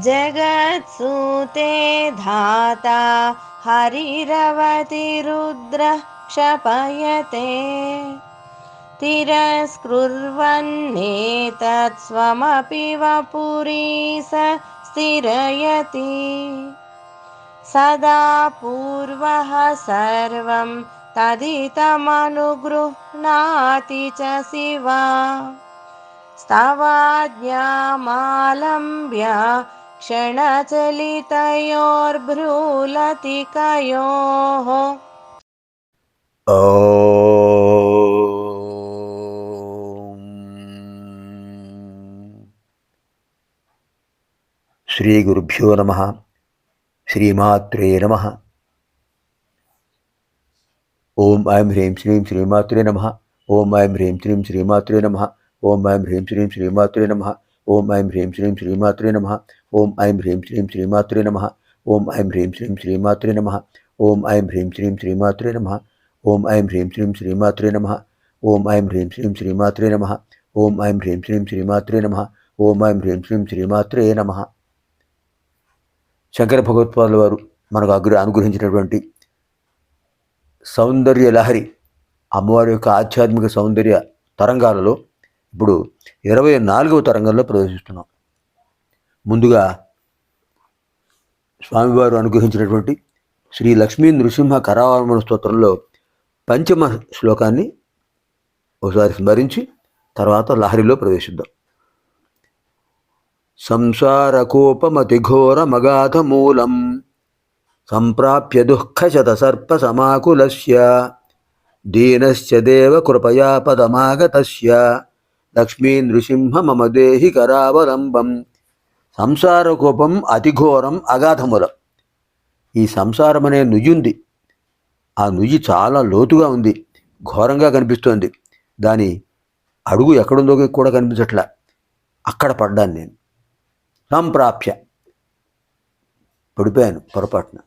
जगत्सूते धाता हरिरवतिरुद्रः क्षपयते। तिरस्कुर्वन्नेतत् स्वमपि वपुरी स स्थिरयति। सदा पूर्वः सर्वं तदितमनुगृह्णाति च शिवा। स्तवाज्ञामालम्ब्य क्षणचलितयोर्भ्रूलतिकयोः श्रीगुरुभ्यो नमः, श्रीमात्रे नमः। ॐ ऐं ह्रीं श्रीं श्रीमात्रे नमः, ॐ ऐं ह्रीं श्रीं श्रीमात्रे नमः, ॐ ऐं ह्रीं श्रीं श्रीमात्रे नमः। ఓం ఐం హ్రీం శ్రీం శ్రీమాత్రే నమ. ఓం ఐం హ్రీం శ్రీం శ్రీమాత్రే నమ. ఓం ఐం హ్రీం శ్రీం శ్రీమాత్రే నమ. ఓం ఐం హ్రీం శ్రీం శ్రీమాత్రే నమ. ఓం ఐం హ్రీం శ్రీం శ్రీమాత్రే నమ. ఓం ఐం హ్రీం శ్రీం శ్రీమాత్రే నమ. ఓం ఐం హ్రీం శ్రీం శ్రీమాత్రే నమ. ఓం ఐం హ్రీం శ్రీం శ్రీమాత్రే నమ. శంకర భగవత్పాదుల వారు మనకు అగ్ర అనుగ్రహించినటువంటి సౌందర్య లహరి అమ్మవారి యొక్క ఆధ్యాత్మిక సౌందర్య తరంగాలలో ఇప్పుడు ఇరవై నాలుగవ తరంగంలో ప్రవేశిస్తున్నాం. ముందుగా స్వామివారు అనుగ్రహించినటువంటి శ్రీ లక్ష్మీ నృసింహ కరావరమణ స్తోత్రంలో పంచమ శ్లోకాన్ని ఒకసారి స్మరించి తర్వాత లహరిలో ప్రవేశిద్దాం. సంసారకోపమతిఘోరమగాధమూలం సంప్రాప్య దుఃఖశత సర్ప సమాకులస్య దీనశ్చ దేవ కృపయా పదమాగతస్య. లక్ష్మీ నృసింహ మమ దేహి కరావలంబం సంసారకోపం అతిఘోరం అగాధములం ఈ సంసారం అనే నుయ్యి ఉంది ఆ నుయ్యి చాలా లోతుగా ఉంది. ఘోరంగా కనిపిస్తోంది. దాని అడుగు ఎక్కడుందో కూడా కనిపించట్లా. అక్కడ పడ్డాను నేను. సంప్రాప్య. పడిపోయాను పొరపాటున.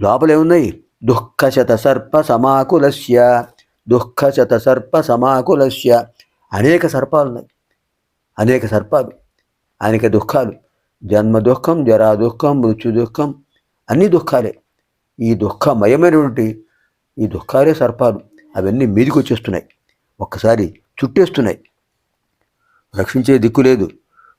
లోపలేమున్నాయి? దుఃఖశత సర్ప సమాకులస్య. దుఃఖశత సర్ప సమాకులస్య. అనేక సర్పాలు ఉన్నాయి. అనేక సర్పాలు. అనేక దుఃఖాలు. జన్మ దుఃఖం జరా దుఃఖం మృత్యు దుఃఖం అన్ని దుఃఖాలే. ఈ దుఃఖమయమైనటువంటి ఈ దుఃఖాలే సర్పాలు. అవన్నీ మీదికి వచ్చేస్తున్నాయి. ఒక్కసారి చుట్టేస్తున్నాయి. రక్షించే దిక్కు లేదు.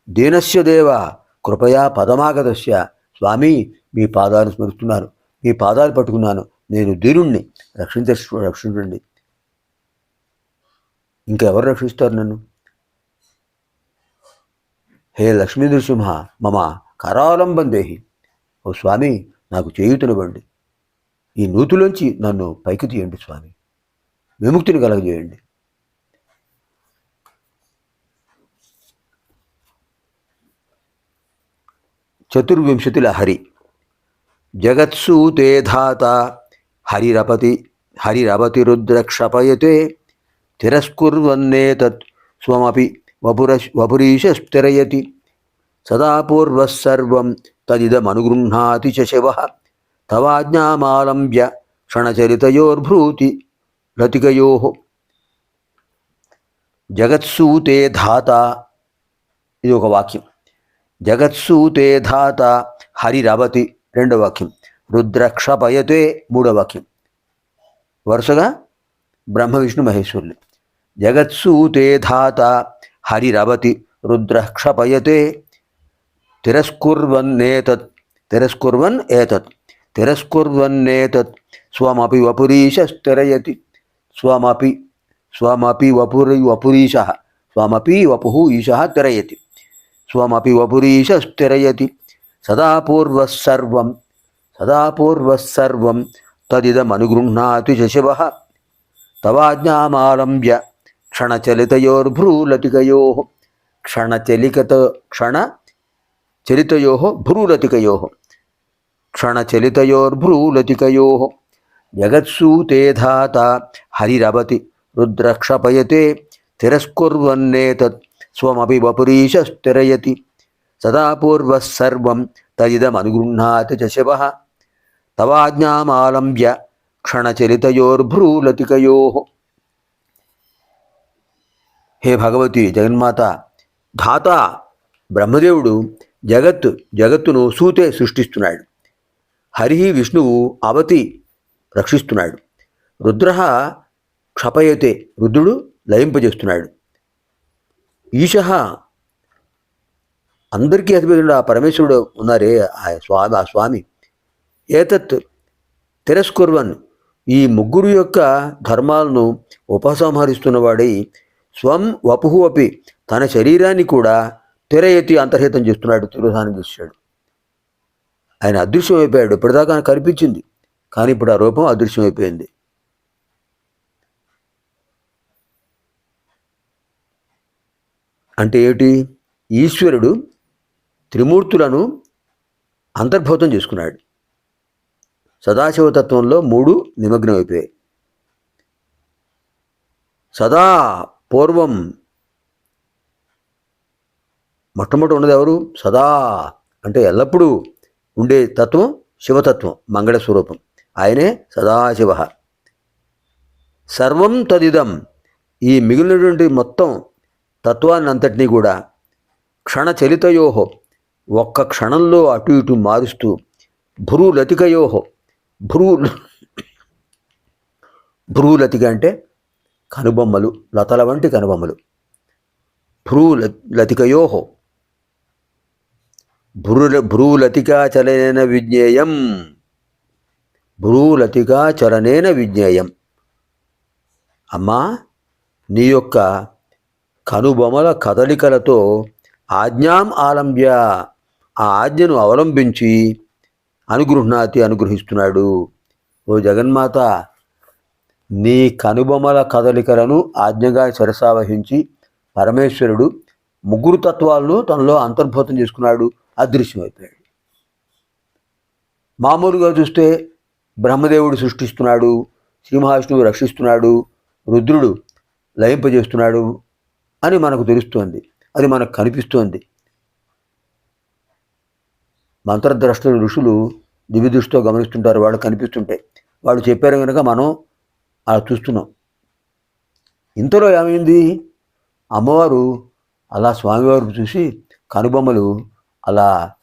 దీనస్య దేవ కృపయా పదమాగతస్య. స్వామి మీ పాదాలు స్మరిస్తున్నాను. మీ పాదాలు పట్టుకున్నాను. నేను దీనుణ్ణి. రక్షించ రక్షించండి. ఇంకెవరు రక్షిస్తారు నన్ను? హే లక్ష్మీ నృసింహ మమ కరాలంబం దేహి. ఓ స్వామి నాకు చేయుతనివ్వండి ఈ నూతులోంచి నన్ను పైకి తీయండి స్వామి. విముక్తిని కలగజేయండి. చతుర్వింశతి లహరి జగత్సూతే ధాత హరిరపతి క్షపయతే. తిరస్కుర్వన్నేతత్ స్వమపి వపుర వపురీశస్థిరయతి సదా పూర్వः సర్వం తదిదమనుగృహ్ణాతి చ శివः తవాజ్ఞామాలంబ్య క్షణచరితయోర్భ్రూతి లతికయో జగత్సూతే ధాత ఇది ఒక వాక్యం. జగత్సూతే ధాత హరిరవతి రెండవ వాక్యం. రుద్రక్షపయతే మూడవ వాక్యం. వరుసగా బ్రహ్మ విష్ణు మహేశ్వరులు. జగత్సూతే ధాత హరిరవతి రుద్రక్షపయతే తిరస్కుర్వన్నేతత్ తిరస్కుర్వన్ ఏతత్ తిరస్కుర్వన్నేతత్ స్వమపి వపురీశస్తిరయతి స్వమపి స్వమపి వపురి వపురీశ స్వమపి వపు ఈశ తిరయతి స్వమపి వపురీశ స్థిరయతి సదా పూర్వः సదా పూర్వः తదిదమనుగృహ్ణాతి శివ తవాజ్ఞామాలంబ్య క్షణచలితయోర్భ్రూలతికయో. క్షణచలికత క్షణ చలితయో భ్రూలతికయో. క్షణచలితయోర్భ్రూలతికయో. జగత్సూతే ధాత హరిరవతి రుద్రక్షపయతే తిరస్కుర్వన్నేతత్ స్వమపి వపురీశస్థిరయతి. సదా పూర్వः సర్వం తదిదమనుగృహ్ణాతి చ శివ. తవాజ్ఞామాలంబ్య క్షణచలితయోర్భ్రూలతికయో. హే భగవతి జగన్మాత! ధాత బ్రహ్మదేవుడు జగత్తు జగత్తును సూతే సృష్టిస్తున్నాడు. హరి విష్ణువు అవతి రక్షిస్తున్నాడు. రుద్ర క్షపయతే రుద్రుడు లయింపజేస్తున్నాడు. ఈశ అందరికీ అధిపతుడు ఆ పరమేశ్వరుడు ఉన్నారే ఆ స్వామి ఆ స్వామి. ఏతత్ తిరస్కుర్వన్ ఈ ముగ్గురు యొక్క ధర్మాలను ఉపసంహరిస్తున్నవాడై స్వం వపుహు అపి. తన శరీరాన్ని కూడా తెరయతి అంతర్హితం చేస్తున్నాడు తిరోధానం చేశాడు. ఆయన అదృశ్యం అయిపోయాడు. ఇప్పటిదాకా కనిపించింది. కానీ ఇప్పుడు ఆ రూపం అదృశ్యం అయిపోయింది. అంటే ఏమిటి? ఈశ్వరుడు త్రిమూర్తులను అంతర్భూతం చేసుకున్నాడు. సదాశివతత్వంలో మూడు నిమగ్నమైపోయాయి. సదా పూర్వం మొట్టమొదటి ఉన్నది ఎవరు? సదా అంటే ఎల్లప్పుడూ ఉండే తత్వం శివతత్వం మంగళ స్వరూపం. ఆయనే సదాశివ. సర్వం తదిదం ఈ మిగిలినటువంటి మొత్తం తత్వాన్ని అంతటినీ కూడా క్షణచలితయోహో ఒక్క క్షణంలో అటు ఇటు మారుస్తూ భ్రూలతికయోహో భ్రూ భ్రూలతిక అంటే కనుబొమ్మలు లతల వంటి కనుబొమ్మలు. భ్రూ లతికయోహో భ్రూల భ్రూలతికా చలనేన విజ్ఞేయం. భ్రూలతికా చలనేన విజ్ఞేయం. అమ్మా నీ యొక్క కనుబొమల కదలికలతో ఆజ్ఞాం ఆలంబ్య. ఆ ఆజ్ఞను అవలంబించి అనుగృహ్ణాతి అనుగ్రహిస్తున్నాడు. ఓ జగన్మాత నీ కనుబొమల కదలికలను ఆజ్ఞగా శిరసావహించి పరమేశ్వరుడు ముగ్గురు తత్వాలను తనలో అంతర్భూతం చేసుకున్నాడు. అదృశ్యమైపోయాడు. మామూలుగా చూస్తే బ్రహ్మదేవుడు సృష్టిస్తున్నాడు శ్రీ మహావిష్ణువు రక్షిస్తున్నాడు రుద్రుడు లయింపజేస్తున్నాడు అని మనకు తెలుస్తోంది. అది మనకు కనిపిస్తోంది. మంత్రద్రష్టలు ఋషులు దివ్య దృష్టితో గమనిస్తుంటారు. వాళ్ళు కనిపిస్తుంటాయి వాళ్ళు చెప్పారు కనుక మనం అలా చూస్తున్నాం. ఇంతలో ఏమైంది? అమ్మవారు అలా స్వామివారు చూసి కనుబొమ్మలు అలా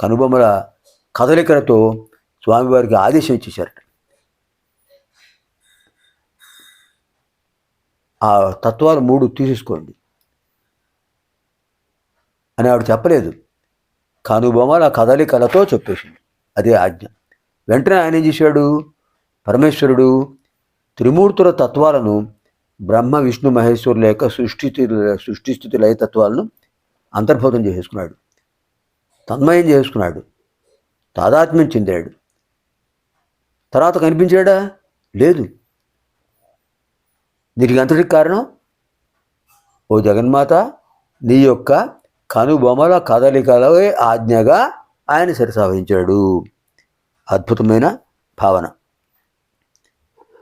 కనుబొమ్మల కదలికలతో స్వామివారికి ఆదేశం ఇచ్చేశారట. ఆ తత్వాలు మూడు తీసేసుకోండి. అని ఆవిడ చెప్పలేదు. కనుబొమ్మల కదలికలతో చెప్పేసింది. అదే ఆజ్ఞ. వెంటనే ఆయన ఏం చేశాడు? పరమేశ్వరుడు త్రిమూర్తుల తత్వాలను బ్రహ్మ విష్ణు మహేశ్వరుల యొక్క సృష్టి సృష్టిస్థితి లయ తత్వాలను అంతర్భూతం చేసుకున్నాడు. తన్మయం చేసుకున్నాడు. తాదాత్మ్యం చెందాడు. తర్వాత కనిపించాడా? లేదు. దీనికి అంతటికి కారణం? ఓ జగన్మాత నీ యొక్క కనుబొమల కదలికలవే ఆజ్ఞగా ఆయన శిరసావహించాడు. అద్భుతమైన భావన.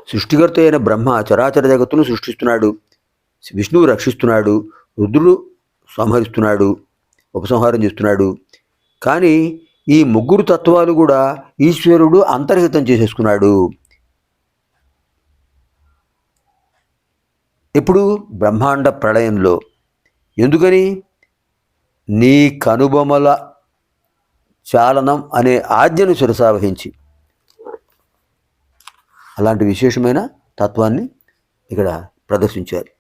సృష్టికర్త అయిన బ్రహ్మ చరాచర జగత్తును సృష్టిస్తున్నాడు. విష్ణువు రక్షిస్తున్నాడు. రుద్రుడు సంహరిస్తున్నాడు. ఉపసంహారం చేస్తున్నాడు. కానీ ఈ ముగ్గురు తత్వాలు కూడా ఈశ్వరుడు అంతర్హితం చేసేసుకున్నాడు. ఇప్పుడు బ్రహ్మాండ ప్రళయంలో. ఎందుకని? నీ కనుబొమల చాలనం అనే ఆజ్ఞను శిరసావహించి. అలాంటి విశేషమైన తత్వాన్ని ఇక్కడ ప్రదర్శించారు.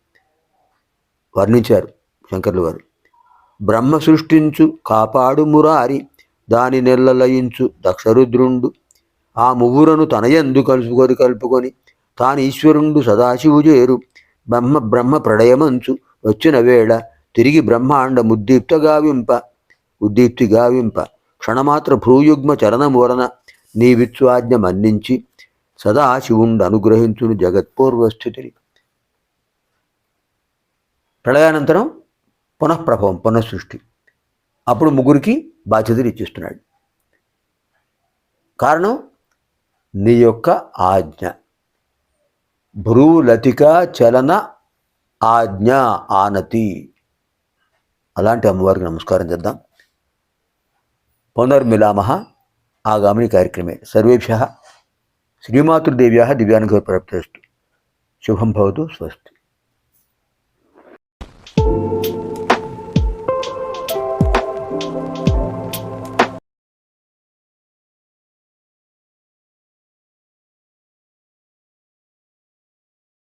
వర్ణించారు శంకర్లు వారు బ్రహ్మ సృష్టించు కాపాడు మురారి దాని నెల్లలయించు దక్షరుద్రుండు. ఆ ముగ్గురను తనయందు కలుసుకొని కలుపుకొని తాను ఈశ్వరుండు సదాశివు చేరు బ్రహ్మ బ్రహ్మ ప్రళయమంచు వచ్చిన వేళ తిరిగి బ్రహ్మాండ ఉద్దీప్త గావింప ఉద్దీప్తి గావింప. క్షణమాత్ర భ్రూయుగ్మ చరణం వలన నీ సదా మన్నించి సదాశివుండు అనుగ్రహించును జగత్పూర్వస్థితిని. ప్రళయానంతరం పునఃప్రభవం పునఃసృష్టి. అప్పుడు ముగ్గురికి బాధ్యతలు ఇచ్చిస్తున్నాడు. కారణం నీ యొక్క ఆజ్ఞ. భ్రూలతిక చలన ఆజ్ఞ ఆనతి. అలాంటి అమ్మవారికి నమస్కారం చేద్దాం. పునర్మిలామ ఆగామిని కార్యక్రమే. సర్వేభ్య. శ్రీమాతృదేవ్యా దివ్యానుగ్రహ ప్రాప్తిస్తు శుభం భవతు స్వస్తి